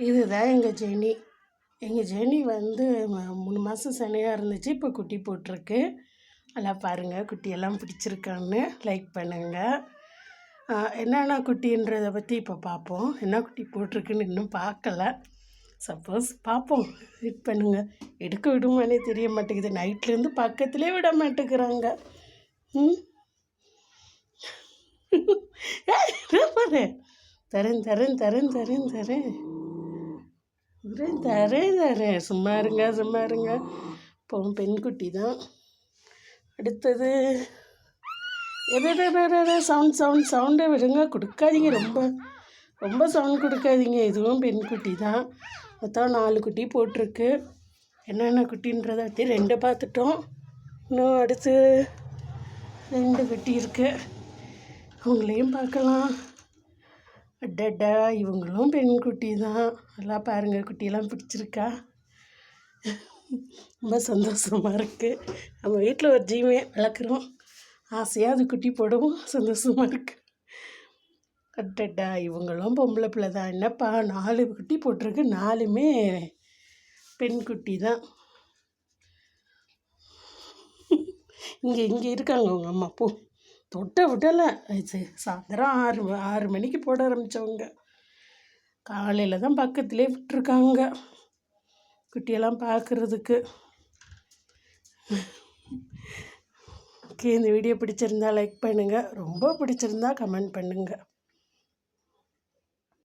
இதுதான் எங்கள் ஜெனி எங்கள் ஜெனி வந்து மூணு மாதம் சனியாக இருந்துச்சு. இப்போ குட்டி போட்டிருக்கு எல்லாம் பாருங்கள் குட்டியெல்லாம் பிடிச்சிருக்கான்னு லைக் பண்ணுங்கள் என்னென்ன குட்டின்றதை பற்றி இப்போ பார்ப்போம் என்ன குட்டி போட்டிருக்குன்னு இன்னும் பார்க்கல சப்போஸ் பார்ப்போம் வெயிட் பண்ணுங்கள் எடுக்க விடுமானே தெரிய மாட்டேங்குது. நைட்லேருந்து பக்கத்துலேயே விட மாட்டேங்கிறாங்க. ம்? ஏய், பாரு தரேன் தரேன் தரேன் தரேன் தரேன். தரேன் தரேன் தரேன் சும்மா இருங்க சும்மா இருங்க. இப்போ பெண்குட்டி தான். அடுத்தது எதாவது சவுண்ட் சவுண்ட் சவுண்டை விடுங்க. கொடுக்காதீங்க. ரொம்ப ரொம்ப சவுண்ட் கொடுக்காதீங்க. இதுவும் பெண்குட்டி தான். மொத்தம் நாலு குட்டி போட்டிருக்கு. என்னென்ன குட்டின்றதை பற்றி ரெண்டு பார்த்துட்டோம். இன்னும் அடுத்து ரெண்டு குட்டி இருக்குது அவங்களையும் பார்க்கலாம். அடடா இவங்களும் பெண்குட்டி தான் எல்லாம் பாருங்கள் குட்டியெல்லாம் பிடிச்சிருக்கா? ரொம்ப சந்தோஷமாக இருக்குது நம்ம வீட்டில் ஒரு ஜீமே வளர்க்குறோம். ஆசையாக அது குட்டி போடவும் சந்தோஷமாக இருக்குது அடடா இவங்களும் பொம்பளை பிள்ளை தான் என்னப்பா நாலு குட்டி போட்டிருக்கு. நாலுமே பெண் குட்டி தான் இங்கே இங்கே இருக்காங்க உங்கள் அம்மா. போ. தொட்ட விடலை. இது சாயந்தரம் ஆறு ஆறு மணிக்கு போட ஆரம்பித்தவங்க காலையில் தான் பக்கத்துலேயே விட்டுருக்காங்க. குட்டியெல்லாம் பார்க்குறதுக்கு. ஓகே இந்த வீடியோ பிடிச்சிருந்தா லைக் பண்ணுங்கள் ரொம்ப பிடிச்சிருந்தா கமெண்ட் பண்ணுங்கள்